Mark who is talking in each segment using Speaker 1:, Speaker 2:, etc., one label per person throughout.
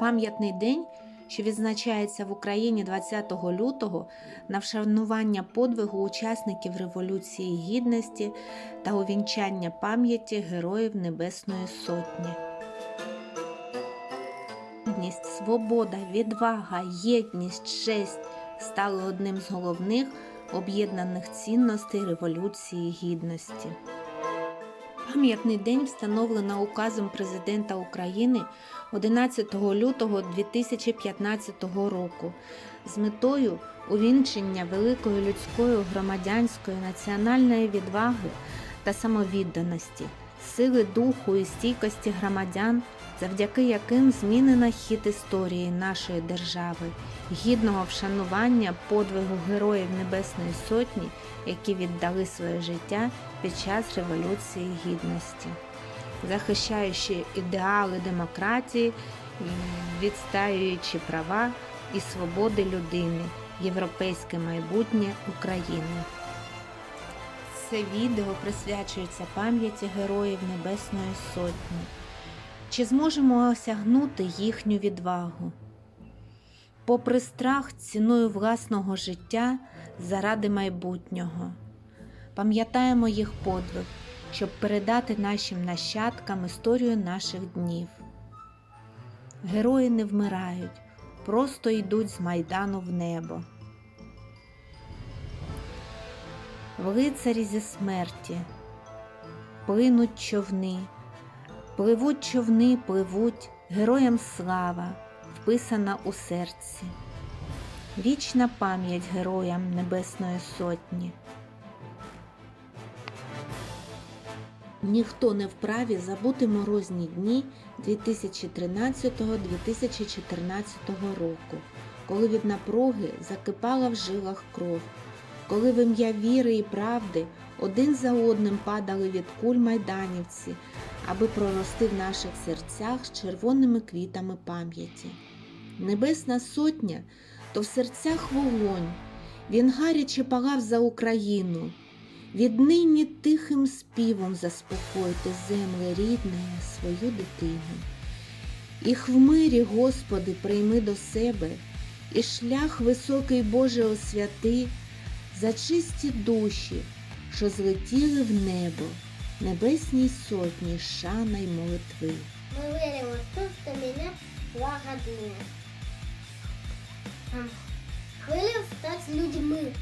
Speaker 1: Пам'ятний день, що відзначається в Україні 20 лютого на вшанування подвигу учасників Революції Гідності та увінчання пам'яті Героїв Небесної Сотні. Гідність, свобода, відвага, єдність, честь стали одним з головних об'єднаних цінностей Революції Гідності. Пам'ятний день встановлено указом Президента України 11 лютого 2015 року з метою увінчення великої людської, громадянської, національної відваги та самовідданості, сили духу і стійкості громадян, завдяки яким змінено хід історії нашої держави, гідного вшанування подвигу Героїв Небесної Сотні, які віддали своє життя під час Революції Гідності, захищаючи ідеали демократії, відстаюючи права і свободи людини, європейське майбутнє України. Це відео присвячується пам'яті Героїв Небесної Сотні. Чи зможемо осягнути їхню відвагу? Попри страх ціною власного життя заради майбутнього. Пам'ятаємо їх подвиг, щоб передати нашим нащадкам історію наших днів. Герої не вмирають, просто йдуть з майдану в небо. В Лицарі зі смерті, плинуть човни, пливуть човни, пливуть, героям слава, вписана у серці. Вічна пам'ять героям Небесної Сотні. Ніхто не вправі забути морозні дні 2013-2014 року, коли від напруги закипала в жилах кров, коли в ім'я віри і правди один за одним падали від куль майданівці, аби прорости в наших серцях з червоними квітами пам'яті. Небесна сотня то в серцях вогонь, він гаряче палав за Україну. Віднині тихим співом заспокойте земле рідне свою дитину. Їх в мирі, Господи, прийми до себе, і шлях високий Боже освяти, за чисті душі, що злетіли в небо, небесній сотні шана й молитви.
Speaker 2: Мы верим в то, что меня благодня. Хвилю стать людьми.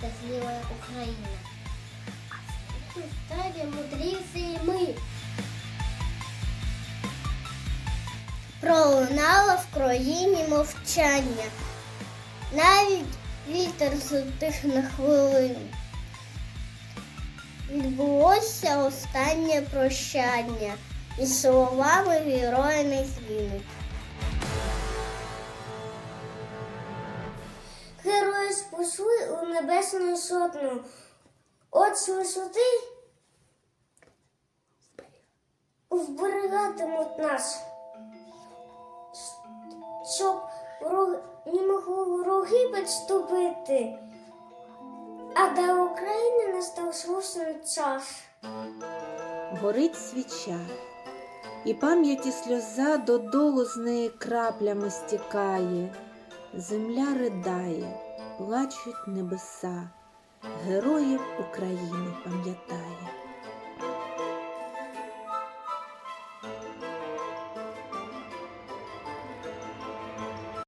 Speaker 2: Счастливая Украина. Стали мудріше і ми. Пролунало в країні мовчання. Навіть вітер затих на хвилину. Відбулося останнє прощання, і словами героя не згинуть. Герої спішли у небесну сотню. От з висоти зберігатимуть нас, щоб не могли вороги підступити. А для України настав слушний час.
Speaker 1: Горить свіча, і пам'яті сльоза додолу з неї краплями стікає, земля ридає, плачуть небеса, героїв України пам'ятає.